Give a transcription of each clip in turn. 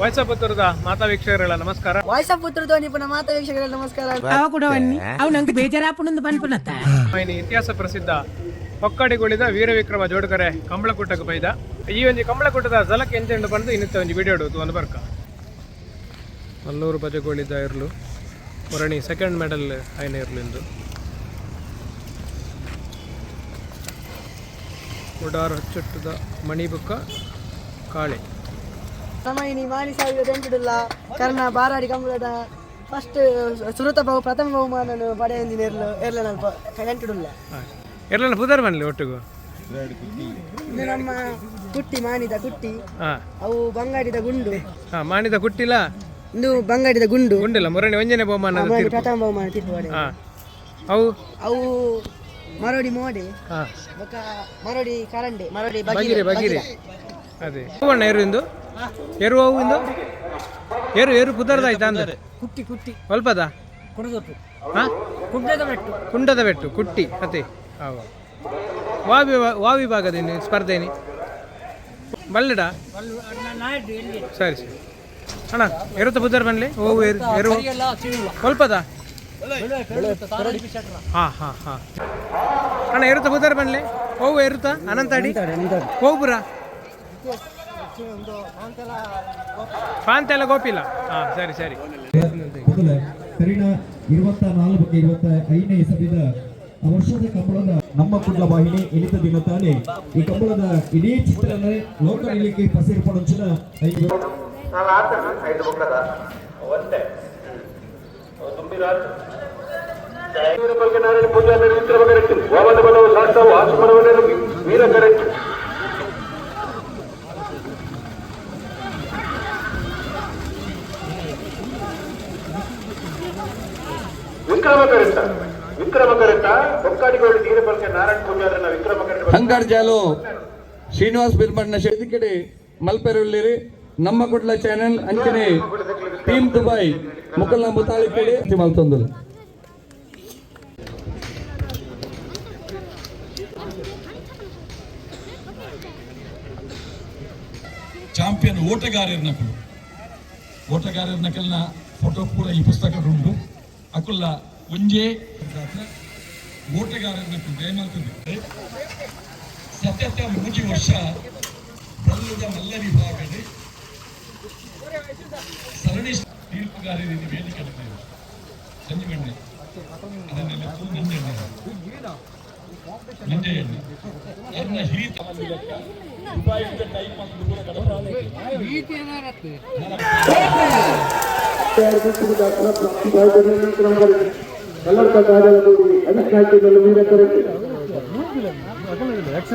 Voice ಪುತ್ರದ ಮಾತಾ ವೀಕ್ಷಕರೆಲ್ಲ ನಮಸ್ಕಾರ voice of ಪುತ್ರದ್ದು ನಿಪುಣ ಮಾತಾ ವೀಕ್ಷಕರೆಲ್ಲ ನಮಸ್ಕಾರ. ಅವ ಕೂಡ ಬನ್ನಿ ಅವ್ ನಂಗೆ ಬೇಜಾರಾಪುಣಂದು ಬಂದ್ಪುನತ್ತ ಮೈನಿ ಇತಿಹಾಸ ಪ್ರಸಿದ್ಧ. ಹೊಕ್ಕಡಿಗೊಳಿದ ವೀರವಿಕ್ರಮ ಜೋಡಕರೆ ಕಂಬಳಕೂಟಕ್ಕೆ ಬೈದ. ಈ ಒಂದು ಕಂಬಳಕೂಟದ ಜಲಕ್ಕೆ ಎಂಜೆಂಡು ಬಂದು ಇನ್ನಿತ್ತ ಒಂದು ವಿಡಿಯೋ ಇಡುವುದು ಒಂದು ಬರ್ಕ. ಮಲ್ಲೂರು ಬಜೆಗೊಳಿದ ಇರ್ಲು. ಮರಣಿ ಸೆಕೆಂಡ್ ಮೆಡಲ್ ಐನೇ ಇರಲು ಇಂದು. ಉಡಾರ್ ಹಚ್ಚುಟ್ಟದ ಮಣಿಬುಕ್ಕ ಕಾಳೆ. ಸಮಯನಿ ಮಾಲಿ ಸಾವಿರದ ಎಂಟುಡುಲ್ಲ ಕರ್ಣ ಬಾರಾಡಿ ಕಂಬಳದ ಫಸ್ಟ್ ಸುರತ ಬಹು ಪ್ರಥಮ ಬಹುಮಾನ ಪಡೆಯಂದಿನ ಇರ್ಲು ಇರ್ಲ ನಲ್ಪ ಎಂಟುಡುಲ್ಲ ಎಲ್ಲ ಪುದರ್ ಬನ್ಲಿ ಒಟ್ಟಿಗೂ? ಇದು ನಮ್ಮ ಕುಟ್ಟಿ ಮಾನಿದ ಕುಟ್ಟಿ. ಅವು ಬಂಗಾಡಿದ ಗುಂಡು. ಹಾ ಮಾಡಿದ ಕುಟ್ಟಿಲ್ಲ ಇದು ಬಂಗಾಡಿದ ಗುಂಡು. ಗುಂಡಿಲ್ಲ ಮೊರನೆ ಒಂಜನೆ ಬಹುಮಾನ ಪ್ರಥಮ ಬಹುಮಾನ ತೀರ್ಪು ಪಡೆ ಹಾಂ. ಅವು? ಅವು ಮರೋಡಿ ಮೋಡೆ ಹಾ. ಬೊಕ ಮರೋಡಿ ಕರಂಡೆ ಮರಡಿ ಬಗಿರೆ ಬಗಿರೆ. ಬಗಿರೆ. ಅದೇ. ಹೂವಣ್ಣ ಏರು ಇಂದು? ಏರು ಹೂವು ಇಂದು? ಏರು ಏರು ಪುದರ್ದಾಯ್ತಾ ಅಂದ್ರೆ ಕುಟ್ಟಿ ಕುಟ್ಟಿ. ಕುಡದೊಟ್ಟು ಹಾಂ? ಕುಡ್ಡದ ಬೆಟ್ಟು. ಕುಂಡದ ಬೆಟ್ಟು ಕುಟ್ಟಿ ಅದೇ. ಹಾವ ವಾವಿ ವಾವಿ ಭಾಗದೇನಿ ಸ್ಪರ್ಧೆನಿ ಬಲ್ಲಡ ಸರಿ ಸರಿ. ಅಣ್ಣ ಎರುತ್ತ ಬುದ್ಧರ್ ಬನ್ಲಿ ಓವು ಏರು ಎರು. ಸ್ವಲ್ಪದ ಹಾಂ ಹಾಂ ಹಾಂ. ಅಣ್ಣ ಎರುತ್ತ ಬುದ್ಧರ್ ಬನ್ಲಿ ಓವು ಎರುತ್ತ ಅನಂತಾಡಿ. ಹೋಗ್ಬುರ. ಪಾಂತೆಲ್ಲ ಗೋಪಿಲ್ಲ ಹಾ ಸರಿ ಸರಿ. ಮೊದಲ ಇರುವತ್ತ ನಾಲ್ಕು ಇರುವತ್ತ ಐದನೇ ವರ್ಷದ ಕಂಬಳದ ನಮ್ಮ ಕುಡ್ಲ ವಾಹಿನಿ ಇಳಿತ ದಿನ ತಾನೇ. ಈ ಕಂಬಳದ ಇಡೀ ಚಿತ್ರನೇ ಲೋಕ ನಿಲಿಕ್ಕೆ ಪಸಿರ್ಪಡೊಂಚಿನ ಐದು ಪೂಜಾ ನಿರ್ಮಿಸಿರಬೇಕು ವಾಮನ ಬಲವು ಶಾಸ್ತ್ರವು ಆತ್ಮನವನೇನು ವೀರ ಕರೆಕ್ಟ್ ವಿಕ್ರಮ ಕರೆಕ್ಟ ಅಂಗಾರ್ಜಾಲು ಶ್ರೀನಿವಾಸ್ ಬಿರ್ಮಣ್ಣ ಶೆದಿಕಡೆ ಮಲ್ಪೆರುಲ್ಲಿರಿ ನಮ್ಮ ಕುಡ್ಲ ಚಾನೆಲ್ ಅಂಚನೆ ಟೀಮ್ ದುಬೈ ಮುಕಲ್ನ ಮುತಾಳಿ ಕಡೆ ಮಲ್ತೊಂದು ಚಾಂಪಿಯನ್ ಓಟಗಾರರನಕಲು ಓಟಗಾರರನಕಲ್ನ ಫೋಟೋ ಕೂಡ ಈ ಪುಸ್ತಕದುಂಟು ಅಕುಲ್ಲ ಒಂಜೇ ಓಟಗಾರರನಕಲು ದಯಮಾಡ್ತದೆ ಸತತ ಮೂರು ವರ್ಷ ಬಲ್ಲದ ಮಲ್ಲ ವಿಭಾಗದ ಸರಣಿ ತೀರ್ಪುಗಾರರಿಗೆ ವೇದಿಕೆ ನಡೆದಿದೆ ಸಂಜೆ ಗಂಟೆ ಅದನ್ನೆಲ್ಲ ಹಿರಿತ ದುಬಾಯಿಂದ ಟೈಪ್ ಅಂತ ಕೂಡ ಕರೆಕ್ಟ್ ಕರೆಕ್ಟ್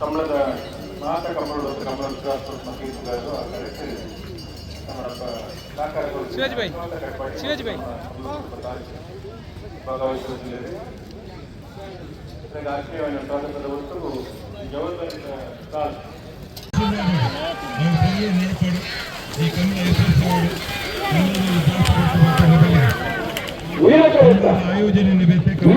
ಕಮಲದ ಮಾತ ಕಮಲದ ಕಮಲದ ಶಿವಾಜಿ ಬಾಯಿ ಶಿವಾಜಿ ಬಾಯಿ ಭಾಗವಹಿಸುತ್ತಿದ್ದೇವೆ ರಾಷ್ಟ್ರೀಯ ಸ್ವಾಗತದ ವಸ್ತುವು ಜವಾಬ್ದಾರಿ ಕಾಲ್ ಆಯೋಜನೆ ಉಪಾಧ್ಯಕ್ಷರೇ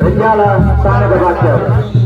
ರಂಜಾಲ ಸ್ಥಾನದ ವಾಕ್ಯ ಪರಿಷತ್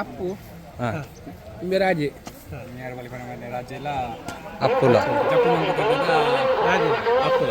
ಅಪ್ಪು. ಮಿರಾಜಿ ಅಪ್ಪುಲ. ರಾಜೆ. ಅಪ್ಪುಲ.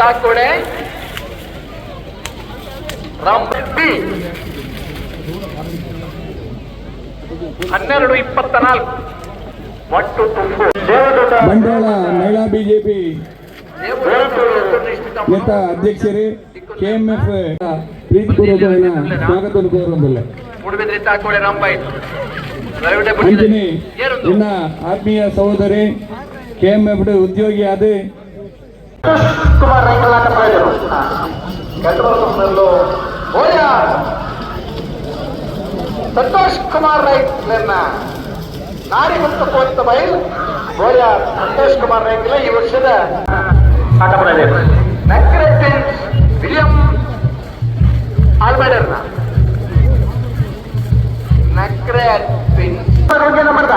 ತಾಕೋಡೆ ರಾಮ್ ಹನ್ನೆರಡು ಇಪ್ಪತ್ತ ನಾಲ್ಕು. ಒಟ್ಟು ತುಂಬು ಬಂಡವಾಳ ಮಹಿಳಾ ಬಿಜೆಪಿ ಅಧ್ಯಕ್ಷರೇ ಕೆಎಂಎಫ್ ಪ್ರೀತಿಪೂರ್ವಕమైన ಕೋರುವುದಿಲ್ಲ ಅಂಜನಿ ನಿನ್ನ ಆತ್ಮೀಯ ಸಹೋದರಿ ಕೆಎಂಎಫ್ ಉದ್ಯೋಗಿ ಆದ ಕುಮಾರ್ ರೈಕಲಾಟ ಪ್ರಯೋಜನ ಗಂಟಲು ಓಯ ಸಂತೋಷ್ ಕುಮಾರ್ ರೈಕ್ಲನ್ನ ನಾರಿ ಮತ್ತು ಕೋರಿತ ಬೈಲ್. ಓಯ ಸಂತೋಷ್ ಕುಮಾರ್ ರೈಕ್ಲ ಈ ವರ್ಷದ ಆಟ ಪ್ರಿನ್ಸ್ ವಿಲಿಯಂ ಆಲ್ಬೈಡರ್ನ ನಕ್ರೆ ಪ್ರಿನ್ಸ್ ಬಗ್ಗೆ ನಂಬರ್ದ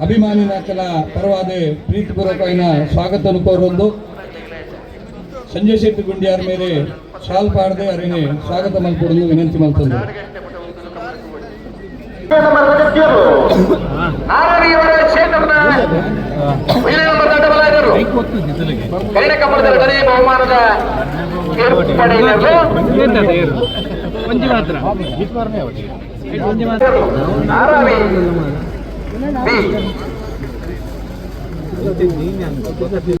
ಅಭಿಮಾನಿ ಪರವಾದೇ ಪರವಾದ ಪ್ರೀತಿಪೂರ್ವಕ ಸ್ವಾಗತ ಕೋರೊಂದು ಸಂಜಯ್ ಶೆಟ್ಟಿ ಗುಂಡಿಯಾರ ಮೇಲೆ ಶಾಲ್ ಪಾಡದೆ ಅವರಿಗೆ ಸ್ವಾಗತ ಮಲ್ಪೊಡಲು ವಿನಂತಿ ಮಲ್ತಂದು. ಬಹುಮಾನದ ಏರ್ಪಡೆಯಿನರು Ừ. B.